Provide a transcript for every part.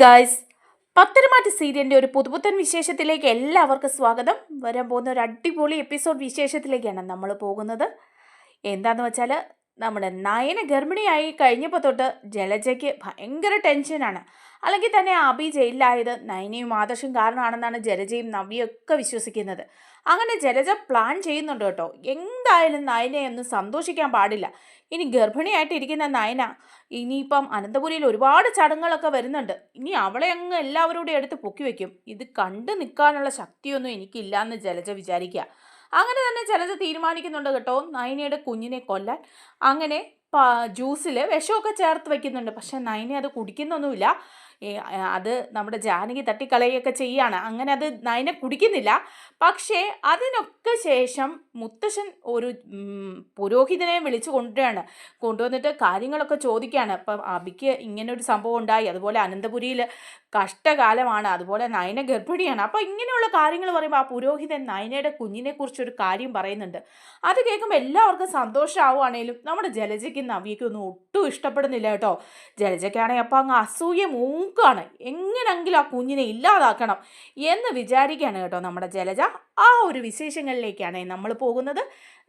Guys Patharamattu സീരിയലിന്റെ ഒരു പുതുപുത്തൻ വിശേഷത്തിലേക്ക് എല്ലാവർക്കും സ്വാഗതം. വരാൻ പോകുന്ന ഒരു അടിപൊളി എപ്പിസോഡ് വിശേഷത്തിലേക്കാണ് നമ്മൾ പോകുന്നത്. എന്താണെന്ന് വെച്ചാൽ നമ്മുടെ നയന ഗർഭിണിയായി കഴിഞ്ഞപ്പോൾ തൊട്ട് ജലജയ്ക്ക് ഭയങ്കര ടെൻഷനാണ് അല്ലെങ്കിൽ തന്നെ അബി ജയിലിലായത് നയനയും ആദർശും കാരണമാണെന്നാണ് ജലജയും നവ്യയും ഒക്കെ വിശ്വസിക്കുന്നത്. അങ്ങനെ ജലജ പ്ലാൻ ചെയ്യുന്നുണ്ട് കേട്ടോ. എന്തായാലും നയനയെ ഒന്നും സന്തോഷിക്കാൻ പാടില്ല. ഇനി ഗർഭിണിയായിട്ടിരിക്കുന്ന നയന ഇനിയിപ്പം അനന്തപുരിയിൽ ഒരുപാട് ചടങ്ങുകളൊക്കെ വരുന്നുണ്ട്. ഇനി അവളെ അങ്ങ് എല്ലാവരോടും എടുത്ത് പൊക്കി വെക്കും. ഇത് കണ്ടു നിൽക്കാനുള്ള ശക്തിയൊന്നും എനിക്കില്ല എന്ന് ജലജ വിചാരിക്കുക. അങ്ങനെ തന്നെ ജലജ തീരുമാനിക്കുന്നുണ്ട് കേട്ടോ. നയനയുടെ കുഞ്ഞിനെ കൊല്ലാൻ. അങ്ങനെ ജ്യൂസിൽ വിഷമൊക്കെ ചേർത്ത് വെക്കുന്നുണ്ട്. പക്ഷെ നയനെ അത് കുടിക്കുന്നൊന്നുമില്ല. അത് നമ്മുടെ ജാനകി തട്ടിക്കളയുകയൊക്കെ ചെയ്യാണ്. അങ്ങനെ അത് നയനെ കുടിക്കുന്നില്ല. പക്ഷേ അതിനൊക്കെ ശേഷം മുത്തശ്ശൻ ഒരു പുരോഹിതനെ വിളിച്ചു കൊണ്ടുവരികയാണ്. കൊണ്ടുവന്നിട്ട് കാര്യങ്ങളൊക്കെ ചോദിക്കുകയാണ്. അപ്പം അബിക്ക് ഇങ്ങനൊരു സംഭവം ഉണ്ടായി. അതുപോലെ അനന്തപുരിയിൽ കഷ്ടകാലമാണ്. അതുപോലെ നയന ഗർഭിണിയാണ്. അപ്പോൾ ഇങ്ങനെയുള്ള കാര്യങ്ങൾ പറയുമ്പോൾ ആ പുരോഹിതൻ നയനയുടെ കുഞ്ഞിനെ കുറിച്ചൊരു കാര്യം പറയുന്നുണ്ട്. അത് കേൾക്കുമ്പോൾ എല്ലാവർക്കും സന്തോഷമാവുകയാണെങ്കിലും നമ്മുടെ ജലജയ്ക്കും നവിയ്ക്കൊന്നും ഒട്ടും ഇഷ്ടപ്പെടുന്നില്ല കേട്ടോ. ജലജയ്ക്കാണെങ്കിൽ അപ്പോൾ അങ്ങ് അസൂയ മൂക്കാണ് എങ്ങനെങ്കിലും ആ കുഞ്ഞിനെ ഇല്ലാതാക്കണം എന്ന് വിചാരിക്കുകയാണ് കേട്ടോ നമ്മുടെ ജലജ. ആ ഒരു വിശേഷങ്ങളിലേക്കാണ് നമ്മൾ പോകുന്നത്.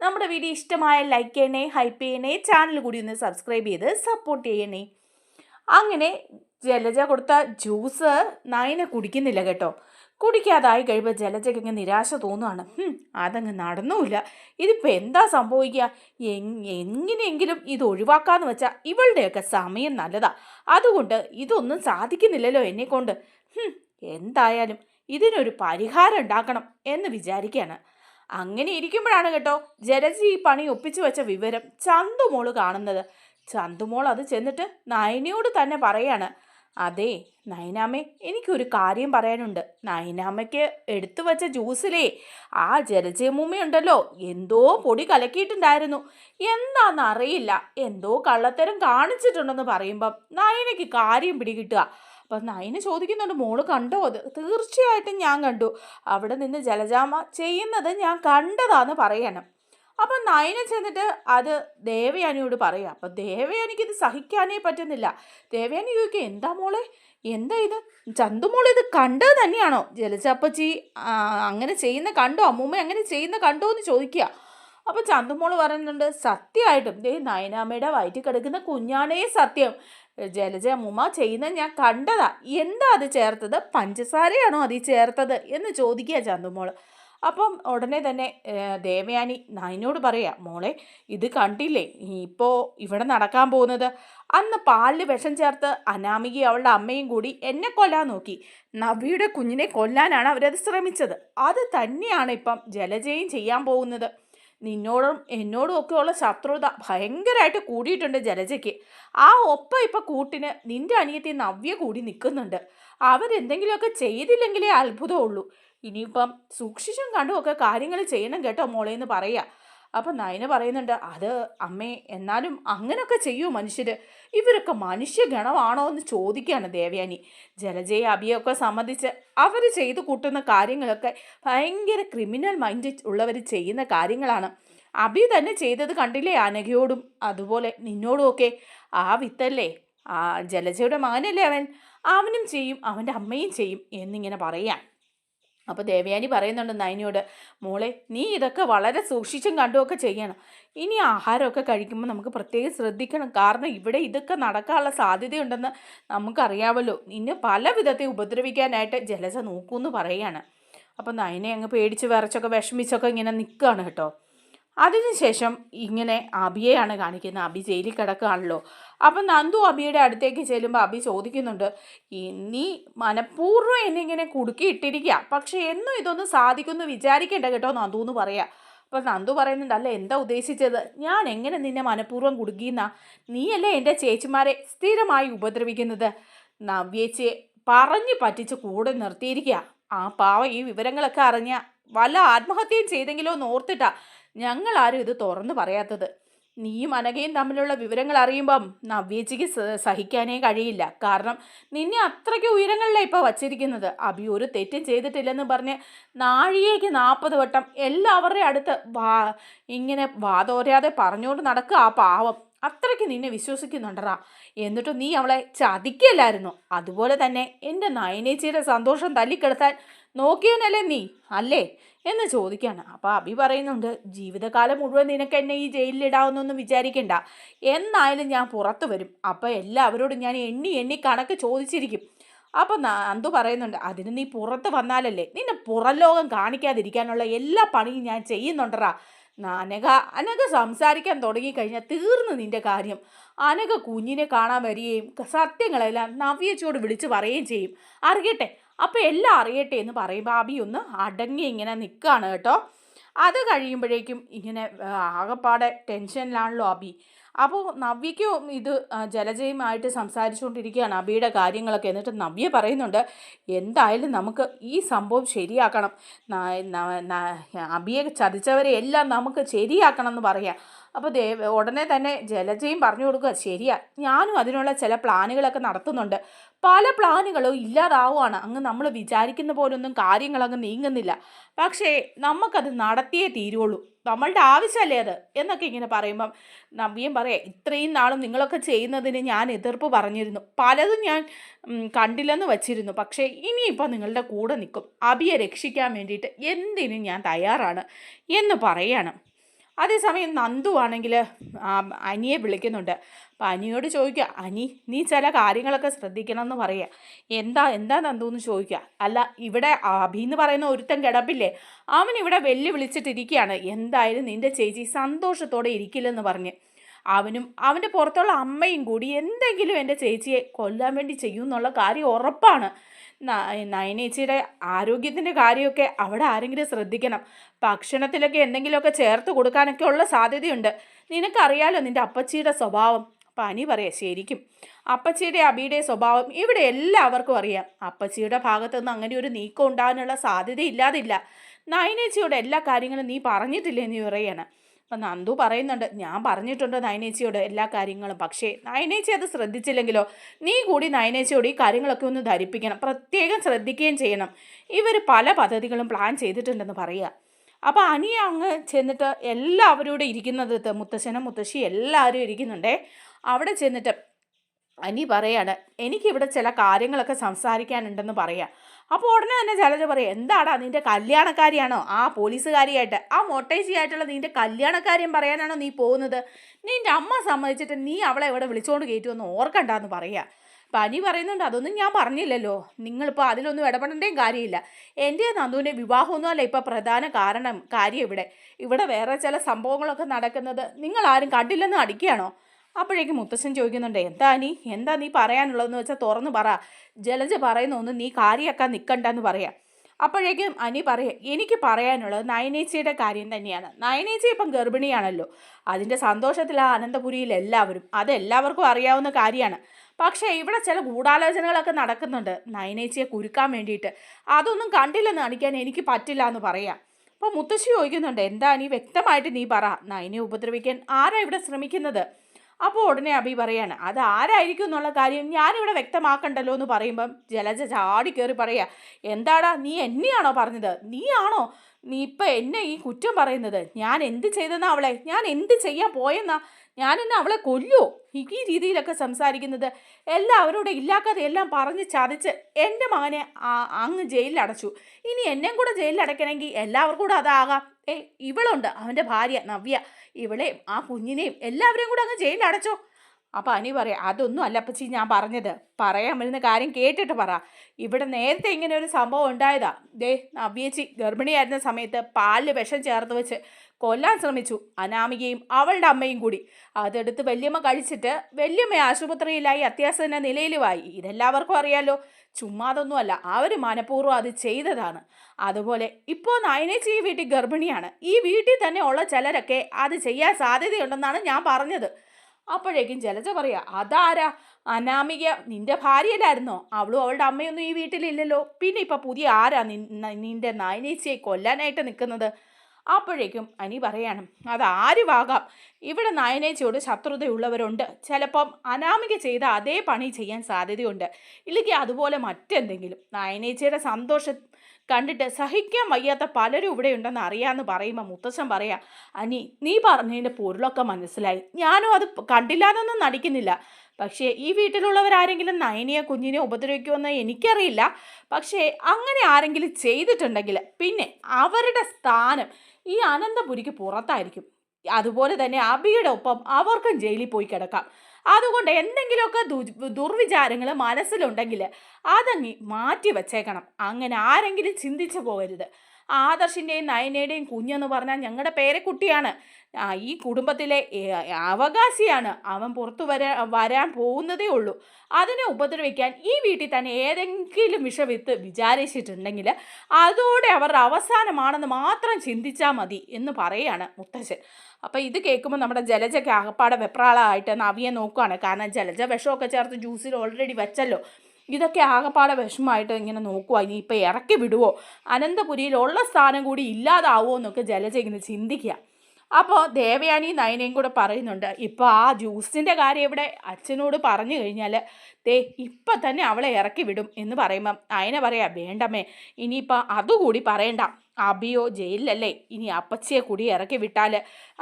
നമ്മുടെ വീഡിയോ ഇഷ്ടമായ ലൈക്ക് ചെയ്യണേ ഹൈപ്പ് ചെയ്യണേ ചാനൽ കൂടി ഒന്ന് സബ്സ്ക്രൈബ് ചെയ്ത് സപ്പോർട്ട് ചെയ്യണേ. അങ്ങനെ ജലജ കൊടുത്ത ജ്യൂസ് നയനെ കുടിക്കുന്നില്ല കേട്ടോ. കുടിക്കാതായി കഴിയുമ്പോൾ ജലജയ്ക്ക് നിരാശ തോന്നുകയാണ് അതങ്ങ് നടന്നുമില്ല ഇതിപ്പോൾ എന്താ സംഭവിക്കുക എങ്ങനെയെങ്കിലും ഇത് ഒഴിവാക്കാന്ന് വെച്ചാൽ ഇവളുടെയൊക്കെ സമയം നല്ലതാ. അതുകൊണ്ട് ഇതൊന്നും സാധിക്കുന്നില്ലല്ലോ എന്നെക്കൊണ്ട് എന്തായാലും ഇതിനൊരു പരിഹാരം ഉണ്ടാക്കണം എന്ന് വിചാരിക്കുകയാണ് അങ്ങനെ ഇരിക്കുമ്പോഴാണ് കേട്ടോ ജലജി ഈ പണി ഒപ്പിച്ചു വെച്ച വിവരം ചന്തുമോൾ കാണുന്നത്. ചന്തുമോൾ അത് ചെന്നിട്ട് നയനയോട് തന്നെ പറയാണ്. അതെ നയനാമ്മേ എനിക്കൊരു കാര്യം പറയാനുണ്ട്. നയനാമ്മയ്ക്ക് എടുത്തു വച്ച ജ്യൂസിലേ ആ ജലജയമ്മയുണ്ടല്ലോ എന്തോ പൊടി കലക്കിയിട്ടുണ്ടായിരുന്നു. എന്താണെന്നറിയില്ല എന്തോ കള്ളത്തരം കാണിച്ചിട്ടുണ്ടെന്ന് പറയുമ്പം നൈനയ്ക്ക് കാര്യം പിടികിട്ടുക. അപ്പം നൈന ചോദിക്കുന്നുണ്ട് മോൾ കണ്ടോ അത്? തീർച്ചയായിട്ടും ഞാൻ കണ്ടു. അവിടെ നിന്ന് ജലജാമ ചെയ്യുന്നത് ഞാൻ കണ്ടതാന്ന് പറയണം. അപ്പം നയന ചെന്നിട്ട് അത് ദേവയാനിയോട് പറയാം അപ്പം ദേവയാനിക്ക് ഇത് സഹിക്കാനേ പറ്റുന്നില്ല. ദേവയാനി ചോദിക്കുക എന്താ മോളെ? എന്താ ഇത്? ചന്തുമോൾ ഇത് കണ്ടത് തന്നെയാണോ? ജലചപ്പച്ചി അങ്ങനെ ചെയ്യുന്ന കണ്ടോ? അമ്മൂമ്മ അങ്ങനെ ചെയ്യുന്ന കണ്ടോ? എന്ന് ചോദിക്കുക അപ്പൊ ചന്തുമോൾ പറയുന്നുണ്ട് സത്യമായിട്ടും. ദേ നയനാമ്മയുടെ വയറ്റിൽ കിടക്കുന്ന കുഞ്ഞാണേ സത്യം. ജലജ അമ്മൂമ്മ ചെയ്യുന്നത് ഞാൻ കണ്ടതാ. എന്താ അത് ചേർത്തത്? പഞ്ചസാരയാണോ അതിൽ ചേർത്തത്? എന്ന് ചോദിക്കുക ചന്തുമോൾ അപ്പം ഉടനെ തന്നെ ദേവയാനി നയനോട് പറയാം മോളെ ഇത് കണ്ടില്ലേ? ഇപ്പോൾ ഇവിടെ നടക്കാൻ പോകുന്നത്. അന്ന് പാലിൽ വിഷം ചേർത്ത് അനാമിക അവളുടെ അമ്മയും കൂടി എന്നെ കൊല്ലാൻ നോക്കി. നവിയുടെ കുഞ്ഞിനെ കൊല്ലാനാണ് അവരത് ശ്രമിച്ചത്. അത് തന്നെയാണ് ഇപ്പം ജലജയും ചെയ്യാൻ പോകുന്നത്. നിന്നോടും എന്നോടും ഒക്കെയുള്ള ശത്രുത ഭയങ്കരമായിട്ട് കൂടിയിട്ടുണ്ട് ജലജയ്ക്ക്. ആ ഒപ്പം ഇപ്പം കൂട്ടിന് നിന്റെ അനിയത്തി നവ്യ കൂടി നിൽക്കുന്നുണ്ട്. അവരെന്തെങ്കിലുമൊക്കെ ചെയ്തില്ലെങ്കിലേ അത്ഭുതമുള്ളൂ. ഇനിയിപ്പം സൂക്ഷിച്ചും കണ്ടും ഒക്കെ കാര്യങ്ങൾ ചെയ്യണം കേട്ടോ മോളെ എന്ന് പറയുക അപ്പം നയന പറയുന്നുണ്ട് അത് അമ്മേ എന്നാലും അങ്ങനെയൊക്കെ ചെയ്യൂ മനുഷ്യർ ഇവരൊക്കെ മനുഷ്യഗണമാണോ എന്ന് ചോദിക്കുകയാണ് ദേവയാനി. ജലജയെ അഭിയൊക്കെ സംബന്ധിച്ച് അവർ ചെയ്തു കൂട്ടുന്ന കാര്യങ്ങളൊക്കെ ഭയങ്കര ക്രിമിനൽ മൈൻഡ് ഉള്ളവർ ചെയ്യുന്ന കാര്യങ്ങളാണ്. അഭി തന്നെ ചെയ്തത് കണ്ടില്ലേ അനഘയോടും അതുപോലെ നിന്നോടും ഒക്കെ. ആ വിത്തല്ലേ? ആ ജലജയുടെ മകനല്ലേ അവൻ? അവനും ചെയ്യും അവന്റെ അമ്മയും ചെയ്യും എന്നിങ്ങനെ പറയാം അപ്പോൾ ദേവയാനി പറയുന്നുണ്ട് നൈനിയോട് മോളെ നീ ഇതൊക്കെ വളരെ സൂക്ഷിച്ചും കണ്ടുമൊക്കെ ചെയ്യണം. ഇനി ആഹാരമൊക്കെ കഴിക്കുമ്പോൾ നമുക്ക് പ്രത്യേകം ശ്രദ്ധിക്കണം. കാരണം ഇവിടെ ഇതൊക്കെ നടക്കാനുള്ള സാധ്യതയുണ്ടെന്ന് നമുക്കറിയാമല്ലോ. നിന്നെ പല വിധത്തെ ഉപദ്രവിക്കാനായിട്ട് ജലജ നോക്കൂന്ന് പറയാണ് അപ്പം നയനെ അങ്ങ് പേടിച്ച് വിറച്ചൊക്കെ വിഷമിച്ചൊക്കെ ഇങ്ങനെ നിൽക്കുകയാണ് കേട്ടോ. അതിനുശേഷം ഇങ്ങനെ അബിയെയാണ് കാണിക്കുന്നത്. അബി ജയിലിൽ കിടക്കുകയാണല്ലോ. അപ്പം നന്ദു അബിയുടെ അടുത്തേക്ക് ചെല്ലുമ്പോൾ അബി ചോദിക്കുന്നുണ്ട് ഇനി മനഃപൂർവം എന്നെ ഇങ്ങനെ കുടുക്കിയിട്ടിരിക്കുക പക്ഷെ എന്നും ഇതൊന്നും സാധിക്കുമെന്ന് വിചാരിക്കേണ്ട കേട്ടോ നന്ദു എന്ന് പറയാം. അപ്പം നന്ദു പറയുന്നുണ്ട് അല്ല എന്താ ഉദ്ദേശിച്ചത്? ഞാൻ എങ്ങനെ നിന്നെ മനഃപൂർവം കുടുക്കിയെന്നാ നീയല്ലേ എന്റെ ചേച്ചിമാരെ സ്ഥിരമായി ഉപദ്രവിക്കുന്നത്? നവ്യേച്ചിയെ പറഞ്ഞു പറ്റിച്ച് കൂടെ നിർത്തിയിരിക്കുക ആ പാവ ഈ വിവരങ്ങളൊക്കെ അറിഞ്ഞ വല്ല ആത്മഹത്യയും ചെയ്തെങ്കിലോ എന്ന് ഓർത്തിട്ടാ ഞങ്ങളാരും ഇത് തുറന്നു പറയാത്തത്. നീയും അനഘയും തമ്മിലുള്ള വിവരങ്ങൾ അറിയുമ്പം നവ്യേച്ചിക്ക് സഹിക്കാനേ കഴിയില്ല. കാരണം നിന്നെ അത്രയ്ക്ക് ഉയരങ്ങളിലാണ് ഇപ്പോൾ വച്ചിരിക്കുന്നത്. അഭി ഒരു തെറ്റും ചെയ്തിട്ടില്ലെന്ന് പറഞ്ഞ് നാഴികയ്ക്ക് നാൽപ്പത് വട്ടം എല്ലാവരുടെ അടുത്ത് വാ ഇങ്ങനെ വാതോരാതെ പറഞ്ഞുകൊണ്ട് നടക്കുക ആ പാവം. അത്രയ്ക്ക് നിന്നെ വിശ്വസിക്കുന്നുണ്ടറാ എന്നിട്ട് നീ അവളെ ചതിക്കല്ലായിരുന്നു. അതുപോലെ തന്നെ എന്റെ നയനേച്ചിയുടെ സന്തോഷം തല്ലിക്കെടുത്താൻ നോക്കിയവനല്ലേ നീ? അല്ലേ? എന്ന് ചോദിക്കാണ്. അപ്പോൾ അഭി പറയുന്നുണ്ട് ജീവിതകാലം മുഴുവൻ നിനക്ക് എന്നെ ഈ ജയിലിലിടാവുന്നൊന്നും വിചാരിക്കണ്ട. എന്നായാലും ഞാൻ പുറത്തു വരും. അപ്പോൾ എല്ലാവരോടും ഞാൻ എണ്ണി എണ്ണി കണക്ക് ചോദിച്ചിരിക്കും. അപ്പം അന്തു പറയുന്നുണ്ട് അതിന് നീ പുറത്ത് വന്നാലല്ലേ? നിന്നെ പുറലോകം കാണിക്കാതിരിക്കാനുള്ള എല്ലാ പണിയും ഞാൻ ചെയ്യുന്നുണ്ടറാ അനഘ അനക സംസാരിക്കാൻ തുടങ്ങിക്കഴിഞ്ഞാൽ തീർന്നു നിന്റെ കാര്യം. അനക കുഞ്ഞിനെ കാണാൻ വരികയും സത്യങ്ങളെല്ലാം നവ്യച്ചോട് വിളിച്ചു പറയുകയും ചെയ്യും. അറിയട്ടെ അപ്പോൾ എല്ലാം അറിയട്ടെ എന്ന് പറയും. അബി ഒന്ന് അടങ്ങി ഇങ്ങനെ നിൽക്കുകയാണ് കേട്ടോ. അത് കഴിയുമ്പോഴേക്കും ഇങ്ങനെ ആകപ്പാടെ ടെൻഷനിലാണല്ലോ അബി. അപ്പോൾ നവ്യയ്ക്കും ഇത് ജലജയുമായിട്ട് സംസാരിച്ചുകൊണ്ടിരിക്കുകയാണ് അബിയുടെ കാര്യങ്ങളൊക്കെ. എന്നിട്ട് നവ്യ പറയുന്നുണ്ട് എന്തായാലും നമുക്ക് ഈ സംഭവം ശരിയാക്കണം. അബിയെ ചതിച്ചവരെ എല്ലാം നമുക്ക് ശരിയാക്കണം എന്ന് പറയാം. അപ്പോൾ ദേവ ഉടനെ തന്നെ ജലജയും പറഞ്ഞു കൊടുക്കുക ശരിയാ ഞാനും അതിനുള്ള ചില പ്ലാനുകളൊക്കെ നടത്തുന്നുണ്ട്. പല പ്ലാനുകളും ഇല്ലാതാവുകയാണ് അങ്ങ് നമ്മൾ വിചാരിക്കുന്ന പോലൊന്നും കാര്യങ്ങളങ്ങ് നീങ്ങുന്നില്ല. പക്ഷേ നമുക്കത് നടത്തിയേ തീരുള്ളൂ. നമ്മളുടെ ആവശ്യമല്ലേ അത്? എന്നൊക്കെ ഇങ്ങനെ പറയുമ്പം നവ്യം പറയാം ഇത്രയും നാളും നിങ്ങളൊക്കെ ചെയ്യുന്നതിന് ഞാൻ എതിർപ്പ് പറഞ്ഞിരുന്നു. പലതും ഞാൻ കണ്ടില്ലെന്ന് വച്ചിരുന്നു. പക്ഷേ ഇനിയിപ്പോൾ നിങ്ങളുടെ കൂടെ നിൽക്കും. അബിയെ രക്ഷിക്കാൻ വേണ്ടിയിട്ട് എന്തിനും ഞാൻ തയ്യാറാണ് എന്ന് പറയാണ്. അതേസമയം നന്ദു ആണെങ്കിൽ അനിയെ വിളിക്കുന്നുണ്ട്. അപ്പം അനിയോട് ചോദിക്കുക അനി നീ ചില കാര്യങ്ങളൊക്കെ ശ്രദ്ധിക്കണം എന്ന് പറയുക. എന്താ എന്താ നന്ദു എന്ന് ചോദിക്കുക? അല്ല ഇവിടെ അഭി എന്ന് പറയുന്ന ഒരുത്തൻ കിടപ്പില്ലേ? അവൻ ഇവിടെ വെല്ലു വിളിച്ചിട്ടിരിക്കുകയാണ് എന്തായാലും നിന്റെ ചേച്ചി സന്തോഷത്തോടെ ഇരിക്കില്ലെന്ന് പറഞ്ഞ്. അവനും അവന്റെ പുറത്തുള്ള അമ്മയും കൂടി എന്തെങ്കിലും എന്റെ ചേച്ചിയെ കൊല്ലാൻ വേണ്ടി ചെയ്യും എന്നുള്ള കാര്യം ഉറപ്പാണ്. നയനേച്ചിയുടെ ആരോഗ്യത്തിന്റെ കാര്യമൊക്കെ അവിടെ ആരെങ്കിലും ശ്രദ്ധിക്കണം. ഭക്ഷണത്തിലൊക്കെ എന്തെങ്കിലുമൊക്കെ ചേർത്ത് കൊടുക്കാനൊക്കെ ഉള്ള സാധ്യതയുണ്ട്. നിനക്കറിയാലോ നിന്റെ അപ്പച്ചിയുടെ സ്വഭാവം? പനി പറയാം ശരിക്കും. അപ്പച്ചിയുടെ അബിയുടെ സ്വഭാവം ഇവിടെ എല്ലാവർക്കും അറിയാം. അപ്പച്ചിയുടെ ഭാഗത്തുനിന്ന് അങ്ങനെ ഒരു നീക്കം ഉണ്ടാകാനുള്ള സാധ്യത ഇല്ലാതില്ല നയനേച്ചിയോട് എല്ലാ കാര്യങ്ങളും നീ പറഞ്ഞിട്ടില്ലേ എന്ന് പറയാണ് അപ്പം നന്ദു പറയുന്നുണ്ട് ഞാൻ പറഞ്ഞിട്ടുണ്ട് നയനേച്ചിയോട് എല്ലാ കാര്യങ്ങളും പക്ഷേ നയനേച്ചി അത് ശ്രദ്ധിച്ചില്ലെങ്കിലോ? നീ കൂടി നയനേച്ചിയോട് ഈ കാര്യങ്ങളൊക്കെ ഒന്ന് ധരിപ്പിക്കണം പ്രത്യേകം ശ്രദ്ധിക്കുകയും ചെയ്യണം. ഇവർ പല പദ്ധതികളും പ്ലാൻ ചെയ്തിട്ടുണ്ടെന്ന് പറയുക. അപ്പോൾ അനിയ അങ്ങ് ചെന്നിട്ട് എല്ലാവരോടും ഇരിക്കുന്നത് മുത്തശ്ശനും മുത്തശ്ശി എല്ലാവരും ഇരിക്കുന്നുണ്ടേ. അവിടെ ചെന്നിട്ട് അനി പറയാണ് എനിക്കിവിടെ ചില കാര്യങ്ങളൊക്കെ സംസാരിക്കാനുണ്ടെന്ന് പറയാം. അപ്പോൾ ഉടനെ തന്നെ ജലജ പറയും എന്താടാ നിന്റെ കല്യാണക്കാരിയാണോ? ആ പോലീസുകാരിയായിട്ട് ആ മൊട്ടേച്ചിയായിട്ടുള്ള നിന്റെ കല്യാണക്കാര്യം പറയാനാണോ നീ പോകുന്നത്? നിന്റെ അമ്മ സമ്മതിച്ചിട്ട് നീ അവളെ ഇവിടെ വിളിച്ചുകൊണ്ട് കയറ്റുമെന്ന് ഓർക്കണ്ടെന്ന് പറയുക പനി പറയുന്നുണ്ട് അതൊന്നും ഞാൻ പറഞ്ഞില്ലല്ലോ. നിങ്ങളിപ്പോൾ അതിലൊന്നും ഇടപെടേണ്ടേയും കാര്യമില്ല. എന്റെ നന്ദുവിന്റെ വിവാഹമൊന്നുമല്ല ഇപ്പോൾ പ്രധാന കാരണം കാര്യം ഇവിടെ. ഇവിടെ വേറെ ചില സംഭവങ്ങളൊക്കെ നടക്കുന്നത് നിങ്ങൾ ആരും കണ്ടില്ലെന്ന് അടിക്കുകയാണോ? അപ്പോഴേക്കും മുത്തശ്ശൻ ചോദിക്കുന്നുണ്ട് എന്താ നീ എന്താ നീ പറയാനുള്ളതെന്ന് വെച്ചാൽ തുറന്ന് പറ. ജലജ പറയുന്ന ഒന്ന് നീ കാര്യമാക്കാൻ നിൽക്കണ്ടെന്ന് പറയാം. അപ്പോഴേക്കും അനി പറയാം എനിക്ക് പറയാനുള്ളത് നയനേച്ചിയുടെ കാര്യം തന്നെയാണ്. നയനേച്ചി ഇപ്പം ഗർഭിണിയാണല്ലോ. അതിന്റെ സന്തോഷത്തിൽ ആ അനന്തപുരിയിൽ എല്ലാവരും അതെല്ലാവർക്കും അറിയാവുന്ന കാര്യമാണ്. പക്ഷേ ഇവിടെ ചില ഗൂഢാലോചനകളൊക്കെ നടക്കുന്നുണ്ട് നയനേച്ചിയെ കുരുക്കാൻ വേണ്ടിയിട്ട്. അതൊന്നും കണ്ടില്ലെന്ന് കാണിക്കാൻ എനിക്ക് പറ്റില്ല എന്ന് പറയാം. അപ്പോൾ മുത്തശ്ശി ചോദിക്കുന്നുണ്ട് എന്താ നീ വ്യക്തമായിട്ട് നീ പറ. നയനെ ഉപദ്രവിക്കാൻ ആരാ ഇവിടെ ശ്രമിക്കുന്നത്? അപ്പോൾ ഉടനെ അഭി പറയാണ് അത് ആരായിരിക്കും എന്നുള്ള കാര്യം ഞാനിവിടെ വ്യക്തമാക്കണ്ടല്ലോ എന്ന് പറയുമ്പം ജലജ ചാടി കയറി പറയാ എന്താടാ നീ എന്നെയാണോ പറഞ്ഞത്? നീയാണോ? നീ ഇപ്പം എന്നെ ഈ കുറ്റം പറയുന്നത്? ഞാൻ എന്ത് ചെയ്തെന്നാ അവളെ? ഞാൻ എന്ത് ചെയ്യാൻ പോയെന്നാ? ഞാൻ എന്നെ അവളെ കൊല്ലുമോ ഈ രീതിയിലൊക്കെ സംസാരിക്കുന്നത് എല്ലാവരോടും ഇല്ലാക്കാതെ എല്ലാം പറഞ്ഞ് ചതിച്ച് എന്റെ മകനെ അങ്ങ് ജയിലിൽ അടച്ചു ഇനി എന്നെയും കൂടെ ജയിലിൽ അടയ്ക്കണമെങ്കിൽ എല്ലാവർക്കും കൂടെ അതാകാം. ഏ ഇവളുണ്ട്. അവന്റെ ഭാര്യ നവ്യ. ഇവളെയും ആ കുഞ്ഞിനെയും എല്ലാവരെയും കൂടെ അങ്ങ് ജയിലിൽ അടച്ചോ. അപ്പോൾ അനി പറയാം അതൊന്നും അല്ല അപ്പച്ചി ഞാൻ പറഞ്ഞത്. പറയാൻ വരുന്ന കാര്യം കേട്ടിട്ട് പറ. ഇവിടെ നേരത്തെ ഇങ്ങനെ ഒരു സംഭവം ഉണ്ടായതാ. ദേ നവ്യേച്ചി ഗർഭിണിയായിരുന്ന സമയത്ത് പാലിൽ വിഷം ചേർത്ത് വെച്ച് കൊല്ലാൻ ശ്രമിച്ചു. അനാമികയും അവളുടെ അമ്മയും കൂടി. അതെടുത്ത് വല്യമ്മ കഴിച്ചിട്ട് വല്യമ്മ ആശുപത്രിയിലായി അത്യാസന നിലയിലുമായി. ഇതെല്ലാവർക്കും അറിയാലോ. ചുമ്മാതൊന്നുമല്ല അവർ മനഃപൂർവം അത് ചെയ്തതാണ്. അതുപോലെ ഇപ്പോൾ നയനേച്ചി ഈ വീട്ടിൽ ഗർഭിണിയാണ്. ഈ വീട്ടിൽ തന്നെ ഉള്ള ചിലരൊക്കെ അത് ചെയ്യാൻ സാധ്യതയുണ്ടെന്നാണ് ഞാൻ പറഞ്ഞത്. അപ്പോഴേക്കും ജലജ പറയാ അതാരാ? അനാമിക നിന്റെ ഭാര്യയിലായിരുന്നോ അവളും അവളുടെ അമ്മയൊന്നും ഈ വീട്ടിലില്ലല്ലോ. പിന്നെ ഇപ്പം പുതിയ ആരാ നിന്റെ നയനേച്ചിയെ കൊല്ലാനായിട്ട് നിൽക്കുന്നത്? അപ്പോഴേക്കും അനി പറയാണ് അതാരുവാകാം ഇവിടെ നയനേച്ചയോട് ശത്രുതയുള്ളവരുണ്ട്. ചിലപ്പം അനാമിക ചെയ്ത അതേ പണി ചെയ്യാൻ സാധ്യതയുണ്ട്. ഇല്ലെങ്കിൽ അതുപോലെ മറ്റെന്തെങ്കിലും. നയനേച്ചയുടെ സന്തോഷം കണ്ടിട്ട് സഹിക്കാൻ വയ്യാത്ത പലരും ഇവിടെ ഉണ്ടെന്ന് അറിയാമെന്ന് പറയുമ്പോൾ മുത്തശ്ശൻ പറയാ അനി നീ പറഞ്ഞതിന്റെ പൊരുളൊക്കെ മനസ്സിലായി. ഞാനും അത് കണ്ടില്ല എന്നൊന്നും നടിക്കുന്നില്ല. പക്ഷേ ഈ വീട്ടിലുള്ളവരാരെങ്കിലും നയനിയെ കുഞ്ഞിനെ ഉപദ്രവിക്കുമെന്ന് എനിക്കറിയില്ല. പക്ഷേ അങ്ങനെ ആരെങ്കിലും ചെയ്തിട്ടുണ്ടെങ്കിൽ പിന്നെ അവരുടെ സ്ഥാനം ഈ അനന്തപുരിക്ക് പുറത്തായിരിക്കും. അതുപോലെ തന്നെ അബിയുടെ ഒപ്പം അവർക്കും ജയിലിൽ പോയി കിടക്കാം. അതുകൊണ്ട് എന്തെങ്കിലുമൊക്കെ ദു ദുർവിചാരങ്ങൾ മനസ്സിലുണ്ടെങ്കിൽ അതങ്ങി മാറ്റി വച്ചേക്കണം അങ്ങനെ ആരെങ്കിലും ചിന്തിച്ചു പോകരുത്. ആദർശിന്റെയും നയനയുടെയും കുഞ്ഞെന്ന് പറഞ്ഞാൽ ഞങ്ങളുടെ പേരക്കുട്ടിയാണ് ഈ കുടുംബത്തിലെ അവകാശിയാണ്. അവൻ പുറത്തു വരാ വരാൻ പോകുന്നതേ ഉള്ളൂ. അതിനെ ഉപദ്രവിക്കാൻ ഈ വീട്ടിൽ തന്നെ ഏതെങ്കിലും വിഷവിത്ത് വിചാരിച്ചിട്ടുണ്ടെങ്കിൽ അതോടെ അവരുടെ അവസാനമാണെന്ന് മാത്രം ചിന്തിച്ചാൽ മതി എന്ന് പറയുകയാണ് മുത്തശ്ശൻ അപ്പോൾ ഇത് കേൾക്കുമ്പോൾ നമ്മുടെ ജലജയ്ക്ക് ആകപ്പാടെ വെപ്രാളമായിട്ട് നവിയെ നോക്കുകയാണ് കാരണം ജലജ വിഷമൊക്കെ ചേർത്ത് ജ്യൂസിൽ ഓൾറെഡി വെച്ചല്ലോ. ഇതൊക്കെ ആകപ്പാടെ വിഷമമായിട്ട് ഇങ്ങനെ നോക്കുക ഇനിയിപ്പോൾ ഇറക്കി വിടുവോ? അനന്തപുരിയിലുള്ള സ്ഥാനം കൂടി ഇല്ലാതാവോ എന്നൊക്കെ ജലജ ഇങ്ങനെ ചിന്തിക്കുക അപ്പോൾ ദേവയാനി നയനയും കൂടെ പറയുന്നുണ്ട് ഇപ്പോൾ ആ ജ്യൂസിന്റെ കാര്യം ഇവിടെ അച്ഛനോട് പറഞ്ഞു കഴിഞ്ഞാൽ ദേ ഇപ്പം തന്നെ അവളെ ഇറക്കി വിടും എന്ന് പറയുമ്പം നയന പറയാ വേണ്ടമ്മേ ഇനിയിപ്പോൾ അതുകൂടി പറയണ്ട. അബിയോ ജയിലിലല്ലേ? ഇനി അപ്പച്ചിയെ കൂടി ഇറക്കി വിട്ടാൽ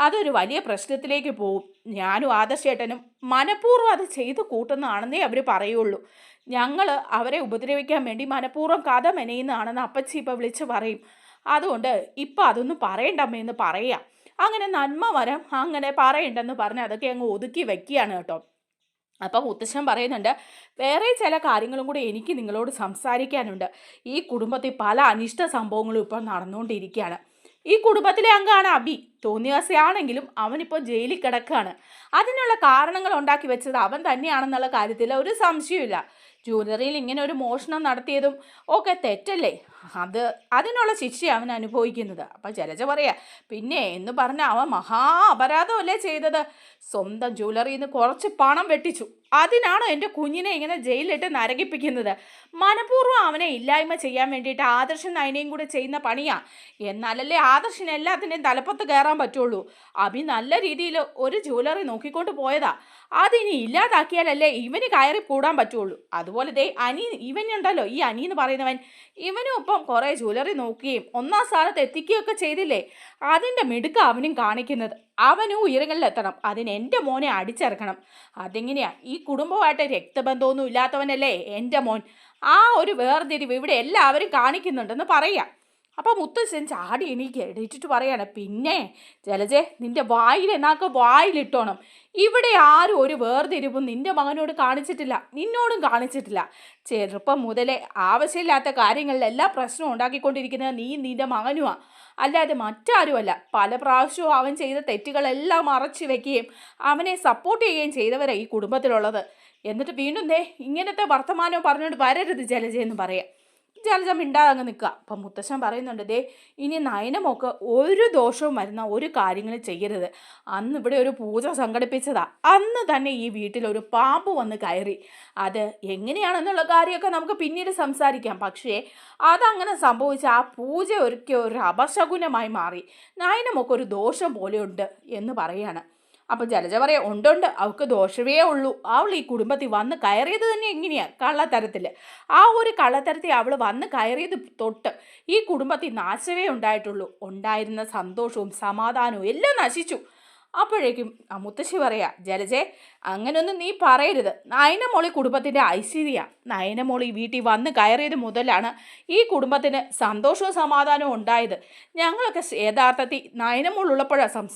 അതൊരു വലിയ പ്രശ്നത്തിലേക്ക് പോവും. ഞാനും ആദർശേട്ടനും മനഃപൂർവം അത് ചെയ്ത് കൂട്ടുന്നതാണെന്നേ അവർ പറയുള്ളൂ. ഞങ്ങൾ അവരെ ഉപദ്രവിക്കാൻ വേണ്ടി മനഃപൂർവം കഥ മെനയുന്നതാണെന്ന് അപ്പച്ചി ഇപ്പോൾ വിളിച്ച് പറയും. അതുകൊണ്ട് ഇപ്പം അതൊന്നും പറയണ്ടമ്മയെന്ന് പറയാം. അങ്ങനെ നന്മ വരം അങ്ങനെ പറയണ്ടെന്ന് പറഞ്ഞ് അതൊക്കെ അങ്ങ് ഒതുക്കി വെക്കുകയാണ് കേട്ടോ. അപ്പം മുത്തശ്ശൻ പറയുന്നുണ്ട് വേറെ ചില കാര്യങ്ങളും കൂടി എനിക്ക് നിങ്ങളോട് സംസാരിക്കാനുണ്ട്. ഈ കുടുംബത്തിൽ പല അനിഷ്ട സംഭവങ്ങളും ഇപ്പോൾ നടന്നുകൊണ്ടിരിക്കുകയാണ്. ഈ കുടുംബത്തിലെ അംഗമാണ് അബി. തോന്നിയാസയാണെങ്കിലും അവനിപ്പോൾ ജയിലിൽ കിടക്കുകയാണ്. അതിനുള്ള കാരണങ്ങൾ ഉണ്ടാക്കി വെച്ചത് അവൻ തന്നെയാണെന്നുള്ള കാര്യത്തിൽ ഒരു സംശയമില്ല ജ്വല്ലറിയിൽ ഇങ്ങനെ ഒരു മോഷണം നടത്തിയതും ഒക്കെ തെറ്റല്ലേ? അത് അതിനുള്ള ശിക്ഷ അവൻ അനുഭവിക്കുന്നത്. അപ്പം ജലജ പറയാ പിന്നെ എന്ന് പറഞ്ഞ അവൻ മഹാ അപരാധമല്ലേ ചെയ്തത്? സ്വന്തം ജ്വല്ലറിയിൽ നിന്ന് കുറച്ച് പണം വെട്ടിച്ചു. അതിനാണ് എന്റെ കുഞ്ഞിനെ ഇങ്ങനെ ജയിലിലിട്ട് നരകിപ്പിക്കുന്നത്. മനഃപൂർവം അവനെ ഇല്ലായ്മ ചെയ്യാൻ വേണ്ടിയിട്ട് ആദർശൻ നയനയും കൂടെ ചെയ്യുന്ന പണിയാണ് എന്നാലല്ലേ ആദർശന് എല്ലാത്തിന്റെയും തലപ്പത്ത് കയറാൻ പറ്റുള്ളൂ. അഭി നല്ല രീതിയിൽ ഒരു ജ്വല്ലറി നോക്കിക്കൊണ്ട് പോയതാ. അതിനി ഇല്ലാതാക്കിയാലല്ലേ ഇവന് കയറി കൂടാൻ പറ്റുള്ളൂ. അതുപോലെ ദേ അനി ഇവനുണ്ടല്ലോ ഈ അനി എന്ന് പറയുന്നവൻ ഇവനും ഇപ്പം കുറേ ജ്വല്ലറി നോക്കുകയും ഒന്നാം സ്ഥാനത്ത് എത്തിക്കുകയൊക്കെ ചെയ്തില്ലേ? അതിന്റെ മിടുക്ക അവനും കാണിക്കുന്നത്. അവനും ഉയരങ്ങളിലെത്തണം. അതിന് എന്റെ മോനെ അടിച്ചിറക്കണം. അതെങ്ങനെയാ? ഈ കുടുംബമായിട്ട് രക്തബന്ധമൊന്നും ഇല്ലാത്തവനല്ലേ എന്റെ മോൻ? ആ ഒരു വേർതിരിവ് ഇവിടെ എല്ലാവരും കാണിക്കുന്നുണ്ടെന്ന് പറയാം. അപ്പോൾ മുത്തശ്ശൻ ചാടി എണീക്ക്. എണീറ്റിട്ട് പറയാണ് പിന്നെ ജലജെ നിന്റെ വായിൽ എന്നാക്ക വായിലിട്ടോണം. ഇവിടെ ആരും ഒരു വേർതിരിവും നിന്റെ മകനോട് കാണിച്ചിട്ടില്ല നിന്നോടും കാണിച്ചിട്ടില്ല. ചെറുപ്പം മുതലേ ആവശ്യമില്ലാത്ത കാര്യങ്ങളിലെല്ലാം പ്രശ്നം ഉണ്ടാക്കിക്കൊണ്ടിരിക്കുന്നത് നീ നിന്റെ മകനുമാ അല്ലാതെ മറ്റാരുമല്ല. പല പ്രാവശ്യവും അവൻ ചെയ്ത തെറ്റുകളെല്ലാം മറച്ചു വെക്കുകയും അവനെ സപ്പോർട്ട് ചെയ്യുകയും ചെയ്തവരാണ് ഈ കുടുംബത്തിലുള്ളത്. എന്നിട്ട് വീണ്ടും ദേ ഇങ്ങനത്തെ വർത്തമാനം പറഞ്ഞുകൊണ്ട് വരരുത് ജലജയെന്ന് പറയാം. ജലജ മിണ്ടാതെ അങ്ങ് നിൽക്കുക അപ്പം മുത്തശ്ശൻ പറയുന്നുണ്ട് ദേ ഇനി നയനമൊക്കെ ഒരു ദോഷവും വരുന്ന ഒരു കാര്യങ്ങൾ ചെയ്യരുത്. അന്ന് ഇവിടെ ഒരു പൂജ സംഘടിപ്പിച്ചതാ. അന്ന് തന്നെ ഈ വീട്ടിൽ ഒരു പാമ്പ് വന്ന് കയറി. അത് എങ്ങനെയാണെന്നുള്ള കാര്യമൊക്കെ നമുക്ക് പിന്നീട് സംസാരിക്കാം. പക്ഷേ അതങ്ങനെ സംഭവിച്ച ആ പൂജ ഒരുക്കിയ ഒരു അപശകുനമായി മാറി. നയനമൊക്കെ ഒരു ദോഷം പോലെയുണ്ട് എന്ന് പറയാണ്. അപ്പം ജലജ പറയാ ഉണ്ടുണ്ട് അവൾക്ക് ദോഷമേ ഉള്ളൂ. അവൾ ഈ കുടുംബത്തിൽ വന്ന് കയറിയത് തന്നെ എങ്ങനെയാ കള്ളത്തരത്തിൽ ആ ഒരു കള്ളത്തരത്തിൽ അവൾ വന്ന് കയറിയത് തൊട്ട് ഈ കുടുംബത്തിൽ നാശമേ ഉണ്ടായിട്ടുള്ളൂ. ഉണ്ടായിരുന്ന സന്തോഷവും സമാധാനവും എല്ലാം നശിച്ചു. അപ്പോഴേക്കും മുത്തശ്ശി പറയാ ജലജെ അങ്ങനൊന്നും നീ പറയരുത്. നയനമോളി കുടുംബത്തിന്റെ ഐശ്വര്യ. നയനമോളി വീട്ടിൽ വന്ന് കയറിയത് മുതലാണ് ഈ കുടുംബത്തിന് സന്തോഷവും സമാധാനവും ഉണ്ടായത്. ഞങ്ങളൊക്കെ യഥാർത്ഥത്തിൽ നയനമോൾ ഉള്ളപ്പോഴാണ് സം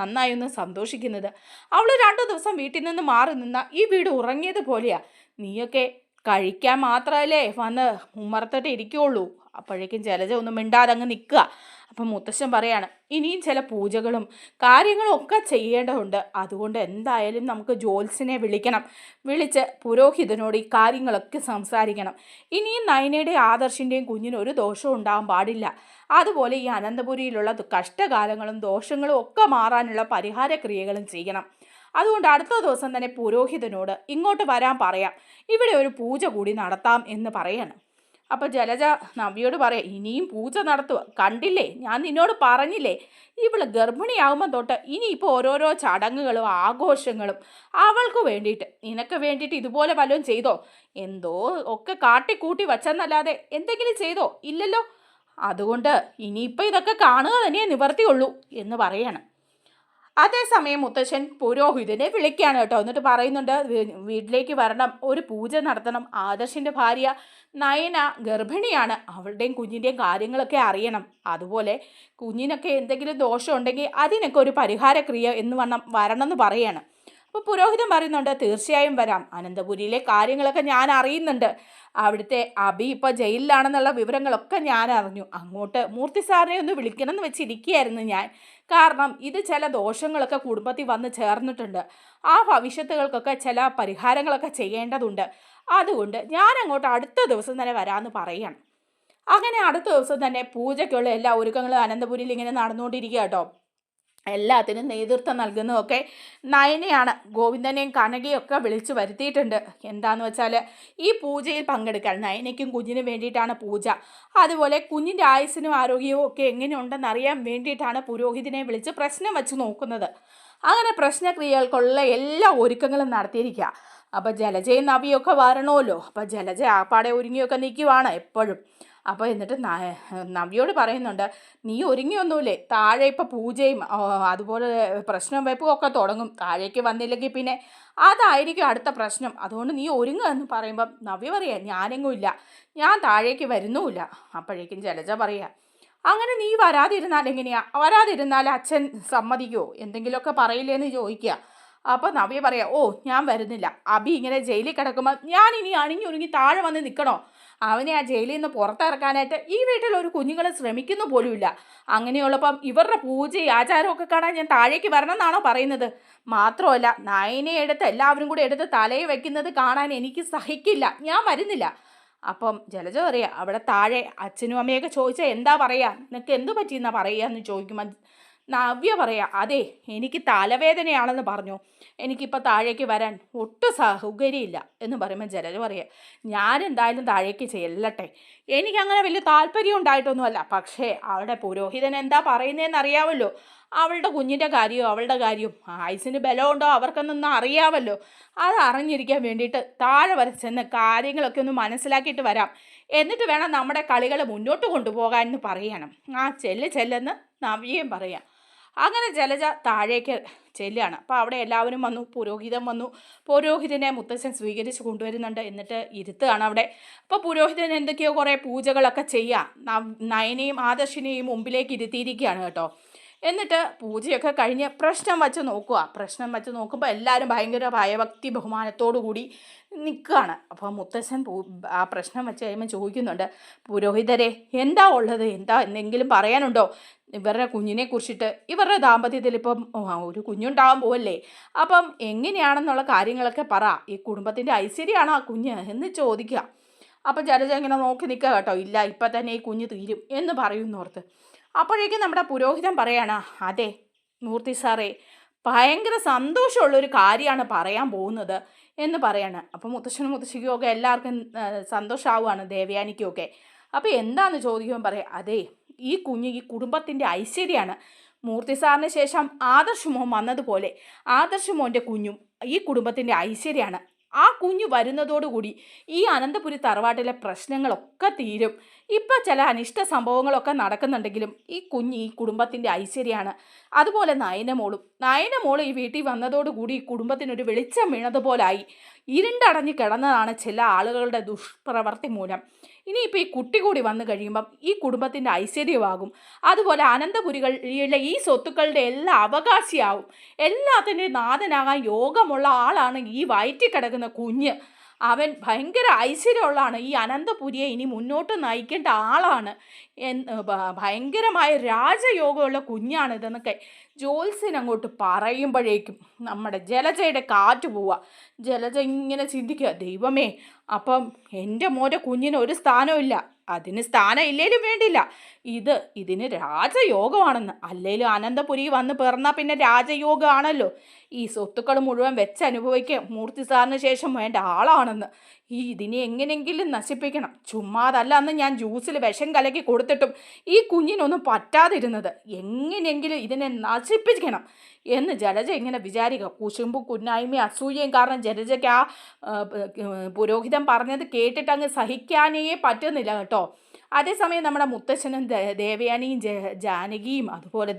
നന്നായി ഒന്ന് സന്തോഷിക്കുന്നത്. അവൾ രണ്ടു ദിവസം വീട്ടിൽ നിന്ന് മാറി നിന്ന ഈ വീട് ഉറങ്ങിയത് പോലെയാണ് നീയൊക്കെ കഴിക്കാൻ മാത്രമല്ലേ വന്ന് ഉമ്മറത്തിട്ട് ഇരിക്കുകയുള്ളൂ അപ്പോഴേക്കും ജലജ ഒന്നും മിണ്ടാതെ അങ്ങ് നിൽക്കുക. അപ്പം മുത്തശ്ശൻ പറയാണ് ഇനിയും ചില പൂജകളും കാര്യങ്ങളും ഒക്കെ ചെയ്യേണ്ടതുണ്ട്. അതുകൊണ്ട് എന്തായാലും നമുക്ക് ജോത്സിനെ വിളിക്കണം. വിളിച്ച് പുരോഹിതനോട് ഈ കാര്യങ്ങളൊക്കെ സംസാരിക്കണം. ഇനിയും നയനയുടെയും ആദർശിന്റെയും കുഞ്ഞിന് ഒരു ദോഷവും ഉണ്ടാകാൻ പാടില്ല. അതുപോലെ ഈ അനന്തപുരിയിലുള്ള കഷ്ടകാലങ്ങളും ദോഷങ്ങളും ഒക്കെ മാറാനുള്ള പരിഹാര ക്രിയകളും ചെയ്യണം. അതുകൊണ്ട് അടുത്ത ദിവസം തന്നെ പുരോഹിതനോട് ഇങ്ങോട്ട് വരാൻ പറയാം. ഇവിടെ ഒരു പൂജ കൂടി നടത്താം എന്ന് പറയണം. അപ്പോൾ ജലജ നവ്യോട് പറയാം ഇനിയും പൂജ നടത്തുക കണ്ടില്ലേ? ഞാൻ നിന്നോട് പറഞ്ഞില്ലേ? ഇവൾ ഗർഭിണിയാകുമ്പോൾ തൊട്ട് ഇനിയിപ്പോൾ ഓരോരോ ചടങ്ങുകളും ആഘോഷങ്ങളും അവൾക്ക് വേണ്ടിയിട്ട്. നിനക്ക് വേണ്ടിയിട്ട് ഇതുപോലെ വല്ലതും ചെയ്തോ? എന്തോ ഒക്കെ കാട്ടിക്കൂട്ടി വച്ചെന്നല്ലാതെ എന്തെങ്കിലും ചെയ്തോ? ഇല്ലല്ലോ? അതുകൊണ്ട് ഇനിയിപ്പോൾ ഇതൊക്കെ കാണുക തന്നെ നിവർത്തിയുള്ളൂ എന്ന് പറയണം. അതേസമയം മുത്തശ്ശൻ പുരോഹിതനെ വിളിക്കുകയാണ് കേട്ടോ. എന്നിട്ട് പറയുന്നുണ്ട് വീട്ടിലേക്ക് വരണം ഒരു പൂജ നടത്തണം. ആദർശിന്റെ ഭാര്യ നയന ഗർഭിണിയാണ്. അവളുടെയും കുഞ്ഞിന്റെയും കാര്യങ്ങളൊക്കെ അറിയണം. അതുപോലെ കുഞ്ഞിനൊക്കെ എന്തെങ്കിലും ദോഷം ഉണ്ടെങ്കിൽ അതിനൊക്കെ ഒരു പരിഹാരക്രിയ എന്ന് വണ്ണം വരണമെന്ന് പറയാണ്. അപ്പോൾ പുരോഹിതൻ പറയുന്നുണ്ട് തീർച്ചയായും വരാം. അനന്തപുരിയിലെ കാര്യങ്ങളൊക്കെ ഞാൻ അറിയുന്നുണ്ട്. അവിടുത്തെ അബി ഇപ്പോൾ ജയിലിലാണെന്നുള്ള വിവരങ്ങളൊക്കെ ഞാൻ അറിഞ്ഞു. അങ്ങോട്ട് മൂർത്തി സാറിനെ ഒന്ന് വിളിക്കണം എന്ന് വെച്ചിരിക്കുകയായിരുന്നു ഞാൻ. കാരണം ഇത് ചില ദോഷങ്ങളൊക്കെ കുടുംബത്തിൽ വന്ന് ചേർന്നിട്ടുണ്ട്. ആ ഭവിഷ്യത്തുകൾക്കൊക്കെ ചില പരിഹാരങ്ങളൊക്കെ ചെയ്യേണ്ടതുണ്ട്. അതുകൊണ്ട് ഞാൻ അങ്ങോട്ട് അടുത്ത ദിവസം തന്നെ വരാമെന്ന് പറയാണ്. അങ്ങനെ അടുത്ത ദിവസം തന്നെ പൂജയ്ക്കുള്ള എല്ലാ ഒരുക്കങ്ങളും അനന്തപുരിയിൽ ഇങ്ങനെ നടന്നുകൊണ്ടിരിക്കുക കേട്ടോ എല്ലാത്തിനും നേതൃത്വം നൽകുന്നതൊക്കെ നയനയാണ്. ഗോവിന്ദനെയും കനകയും ഒക്കെ വിളിച്ചു വരുത്തിയിട്ടുണ്ട്. എന്താന്ന് വെച്ചാൽ ഈ പൂജയിൽ പങ്കെടുക്കാൻ നയനയ്ക്കും കുഞ്ഞിനും വേണ്ടിയിട്ടാണ് പൂജ. അതുപോലെ കുഞ്ഞിന്റെ ആയുസ്സിനും ആരോഗ്യവും ഒക്കെ എങ്ങനെയുണ്ടെന്ന് അറിയാൻ വേണ്ടിയിട്ടാണ് പുരോഹിതനെ വിളിച്ച് പ്രശ്നം വെച്ച് നോക്കുന്നത്. അങ്ങനെ പ്രശ്നക്രിയകൾക്കുള്ള എല്ലാ ഒരുക്കങ്ങളും നടത്തിയിരിക്കുക അപ്പോൾ ജലജയും നവിയൊക്കെ വരണമല്ലോ അപ്പോൾ ജലജ ആപ്പാടെ ഒരുങ്ങിയൊക്കെ നിൽക്കുവാണ് എപ്പോഴും. അപ്പോൾ എന്നിട്ട് നവ്യോട് പറയുന്നുണ്ട് നീ ഒരുങ്ങിയൊന്നുമില്ലേ? താഴെ ഇപ്പോൾ പൂജയും അതുപോലെ പ്രശ്നം വെപ്പും ഒക്കെ തുടങ്ങും. താഴേക്ക് വന്നില്ലെങ്കിൽ പിന്നെ അതായിരിക്കും അടുത്ത പ്രശ്നം. അതുകൊണ്ട് നീ ഒരുങ്ങുക എന്ന് പറയുമ്പം നവ്യ പറയാ ഞാനെങ്ങും ഇല്ല. ഞാൻ താഴേക്ക് വരുന്നുമില്ല. അപ്പോഴേക്കും ജലജ പറയുക അങ്ങനെ നീ വരാതിരുന്നാൽ എങ്ങനെയാ? വരാതിരുന്നാൽ അച്ഛൻ സമ്മതിക്കുമോ എന്തെങ്കിലുമൊക്കെ പറയില്ലേന്ന് ചോദിക്കുക അപ്പോൾ നവ്യ പറയാം ഓ ഞാൻ വരുന്നില്ല. അബി ഇങ്ങനെ ജയിലിൽ കിടക്കുമ്പോൾ ഞാൻ ഇനി അണിഞ്ഞൊരുങ്ങി താഴെ വന്ന് നിൽക്കണോ? അവനെ ആ ജയിലിൽ നിന്ന് പുറത്തിറക്കാനായിട്ട് ഈ വീട്ടിൽ ഒരു കുഞ്ഞുങ്ങൾ ശ്രമിക്കുന്നു പോലുമില്ല. അങ്ങനെയുള്ളപ്പം ഇവരുടെ പൂജയും ആചാരമൊക്കെ കാണാൻ ഞാൻ താഴേക്ക് വരണം എന്നാണോ പറയുന്നത്? മാത്രമല്ല നയനെ എടുത്ത് എല്ലാവരും കൂടി എടുത്ത് തലയിൽ വെക്കുന്നത് കാണാൻ എനിക്ക് സഹിക്കില്ല. ഞാൻ വരുന്നില്ല. അപ്പം ജലജ പറയാ അവിടെ താഴെ അച്ഛനും അമ്മയൊക്കെ ചോദിച്ചാൽ എന്താ പറയുക നിനക്ക് എന്ത് പറ്റിയെന്നാ പറയുക എന്ന് ചോദിക്കുമ്പോൾ നവ്യ പറയാ അതെ എനിക്ക് തലവേദനയാണെന്ന് പറഞ്ഞു. എനിക്കിപ്പോൾ താഴേക്ക് വരാൻ ഒട്ടും സൗകര്യമില്ല. എന്ന് പറയുമ്പോൾ ജലജ പറയാ ഞാൻ എന്തായാലും താഴേക്ക് ചെല്ലട്ടെ. എനിക്കങ്ങനെ വലിയ താല്പര്യം ഉണ്ടായിട്ടൊന്നുമല്ല. പക്ഷേ അവിടെ പുരോഹിതൻ എന്താ പറയുന്നതെന്ന് അറിയാമല്ലോ. അവളുടെ കുഞ്ഞിന്റെ കാര്യവും അവളുടെ കാര്യവും. ആയുസിന് ബലമുണ്ടോ അവർക്കൊന്നൊന്നും അറിയാമല്ലോ. അത് അറിഞ്ഞിരിക്കാൻ വേണ്ടിയിട്ട് താഴെ വരെ ചെന്ന് കാര്യങ്ങളൊക്കെ ഒന്ന് മനസ്സിലാക്കിയിട്ട് വരാം. എന്നിട്ട് വേണം നമ്മുടെ കളികൾ മുന്നോട്ട് കൊണ്ടുപോകാൻ എന്ന് പറയണം. ആ ചെല്ല് ചെല്ലെന്ന് നവ്യയും പറയാം. അങ്ങനെ ജലജ താഴേക്ക് ചെല്ലുകയാണ്. അപ്പോൾ അവിടെ എല്ലാവരും വന്നു പുരോഹിതൻ വന്നു. പുരോഹിതനെ മുത്തച്ഛൻ സ്വീകരിച്ച് കൊണ്ടുവരുന്നുണ്ട്. എന്നിട്ട് ഇരുത്തുകയാണ് അവിടെ. അപ്പോൾ പുരോഹിതൻ എന്തൊക്കെയോ കുറേ പൂജകളൊക്കെ ചെയ്യാം. നവ്- നയനെയും ആദർശിനെയും മുമ്പിലേക്ക് ഇരുത്തിയിരിക്കുകയാണ് കേട്ടോ. എന്നിട്ട് പൂജയൊക്കെ കഴിഞ്ഞ് പ്രശ്നം വച്ച് നോക്കുക. പ്രശ്നം വച്ച് നോക്കുമ്പോൾ എല്ലാവരും ഭയങ്കര ഭയഭക്തി ബഹുമാനത്തോടു കൂടി നിൽക്കുകയാണ് അപ്പോൾ മുത്തശ്ശൻ ആ പ്രശ്നം വെച്ച് കഴിയുമ്പോൾ ചോദിക്കുന്നുണ്ട് പുരോഹിതരെ എന്താ ഉള്ളത്? എന്താ എന്തെങ്കിലും പറയാനുണ്ടോ? ഇവരുടെ കുഞ്ഞിനെ കുറിച്ചിട്ട്. ഇവരുടെ ദാമ്പത്യത്തിൽ ഇപ്പം ഒരു കുഞ്ഞുണ്ടാവാൻ പോവല്ലേ? അപ്പം എങ്ങനെയാണെന്നുള്ള കാര്യങ്ങളൊക്കെ പറ. ഈ കുടുംബത്തിന്റെ ഐശ്വര്യമാണോ ആ കുഞ്ഞ്? എന്ന് ചോദിക്കുക. അപ്പം ജലജ ഇങ്ങനെ നോക്കി നിൽക്കുക കേട്ടോ. ഇല്ല ഇപ്പം തന്നെ ഈ കുഞ്ഞ് തീരും എന്ന് പറയുന്നോർത്ത്. അപ്പോഴേക്കും നമ്മുടെ പുരോഹിതൻ പറയാണ് അതെ മൂർത്തി സാറേ ഭയങ്കര സന്തോഷമുള്ളൊരു കാര്യമാണ് പറയാൻ പോകുന്നത്. എന്ന് പറയാണ്. അപ്പോൾ മുത്തശ്ശനും മുത്തശ്ശിക്കും ഒക്കെ എല്ലാവർക്കും സന്തോഷമാവുകയാണ് ദേവയാനിക്കും ഒക്കെ അപ്പോൾ എന്താണെന്ന് ചോദിക്കുമ്പോൾ പറയാം അതെ ഈ കുഞ്ഞ് ഈ കുടുംബത്തിന്റെ ഐശ്വര്യമാണ് മൂർത്തി സാറിന് ശേഷം ആദർശ് മോൻ വന്നതുപോലെ ആദർശ് മോന്റെ കുഞ്ഞും ഈ കുടുംബത്തിന്റെ ഐശ്വര്യമാണ് ആ കുഞ്ഞ് വരുന്നതോടുകൂടി ഈ അനന്തപുരി തറവാട്ടിലെ പ്രശ്നങ്ങളൊക്കെ തീരും. ഇപ്പം ചില അനിഷ്ട സംഭവങ്ങളൊക്കെ നടക്കുന്നുണ്ടെങ്കിലും ഈ കുഞ്ഞ് ഈ കുടുംബത്തിന്റെ ഐശ്വര്യമാണ്. അതുപോലെ നയനമോളും നയനമോൾ ഈ വീട്ടിൽ വന്നതോടുകൂടി ഈ കുടുംബത്തിനൊരു വെളിച്ചം വീണതുപോലായി. ഇരുണ്ടടഞ്ഞ് കിടന്നതാണ് ചില ആളുകളുടെ ദുഷ്പ്രവർത്തി മൂലം. ഇനിയിപ്പോൾ ഈ കുട്ടി കൂടി വന്നു കഴിയുമ്പം ഈ കുടുംബത്തിന്റെ ഐശ്വര്യമാകും. അതുപോലെ അനന്തപുരികളിലെ ഈ സ്വത്തുക്കളുടെ എല്ലാ അവകാശിയാവും. എല്ലാത്തിന്റെയും നാഥനാകാൻ യോഗമുള്ള ആളാണ് ഈ വയറ്റിൽ കിടക്കുന്ന കുഞ്ഞ്. അവൻ ഭയങ്കര ഐശ്വര്യമുള്ളതാണ്. ഈ അനന്തപുരിയെ ഇനി മുന്നോട്ട് നയിക്കേണ്ട ആളാണ്. എന്ന് ഭയങ്കരമായ രാജയോഗമുള്ള കുഞ്ഞാണിതെന്നൊക്കെ ജോത്സ്യൻ അങ്ങോട്ട് പറയുമ്പോഴേക്കും നമ്മുടെ ജലജയുടെ കാറ്റ് പോവുക ജലജ ഇങ്ങനെ ചിന്തിക്കുക ദൈവമേ അപ്പം എന്റെ മോന്റെ കുഞ്ഞിന് ഒരു സ്ഥാനമില്ല അതിന് സ്ഥാനം ഇല്ലേലും വേണ്ടില്ല. ഇത് ഇതിന് രാജയോഗമാണെന്ന്. അല്ലേലും അനന്തപുരി വന്ന് പിറന്നാൽ പിന്നെ രാജയോഗമാണല്ലോ ഈ സ്വത്തുക്കൾ മുഴുവൻ വെച്ച് അനുഭവിക്കുക മൂർത്തി സാറിന് ശേഷം വേണ്ട ആളാണെന്ന്. ഈ ഇതിനെ എങ്ങനെയെങ്കിലും നശിപ്പിക്കണം. ചുമ്മാതല്ല അന്ന് ഞാൻ ജ്യൂസിൽ വിഷം കലക്കി കൊടുത്തിട്ടും ഈ കുഞ്ഞിനൊന്നും പറ്റാതിരുന്നത്. എങ്ങനെയെങ്കിലും ഇതിനെ നശിപ്പിക്കണം എന്ന് ജലജ ഇങ്ങനെ വിചാരിക്കുക. കുശുമ്പും കുന്നായ്മയും അസൂയയും കാരണം ജലജയ്ക്ക് ആ പുരോഹിതം പുരോഹിതൻ പറഞ്ഞത് കേട്ടിട്ട് അങ്ങ് സഹിക്കാനേ പറ്റുന്നില്ല കേട്ടോ. അതേസമയം നമ്മുടെ മുത്തച്ഛനും ദേവയാനിയും ജാനകിയും അതുപോലെ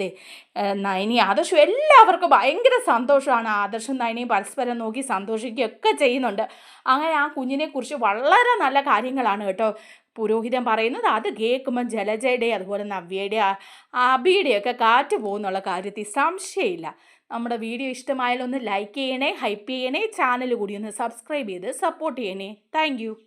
നയനി ആദർശും എല്ലാവർക്കും ഭയങ്കര സന്തോഷമാണ്. ആദർശും നയനിയും പരസ്പരം നോക്കി സന്തോഷിക്കുകയൊക്കെ ചെയ്യുന്നുണ്ട്. അങ്ങനെ ആ കുഞ്ഞിനെക്കുറിച്ച് വളരെ നല്ല കാര്യങ്ങളാണ് കേട്ടോ പുരോഹിതൻ പറയുന്നത്. അത് കേൾക്കുമ്പോൾ ജലജയുടെ അതുപോലെ നവ്യയുടെ അബിയുടെയൊക്കെ കാറ്റ് പോകുന്നുള്ള കാര്യത്തിൽ സംശയമില്ല. നമ്മുടെ വീഡിയോ ഇഷ്ടമായാലൊന്ന് ലൈക്ക് ചെയ്യണേ ഹൈപ്പ് ചെയ്യണേ ചാനൽ കൂടി ഒന്ന് സബ്സ്ക്രൈബ് ചെയ്ത് സപ്പോർട്ട് ചെയ്യണേ. താങ്ക്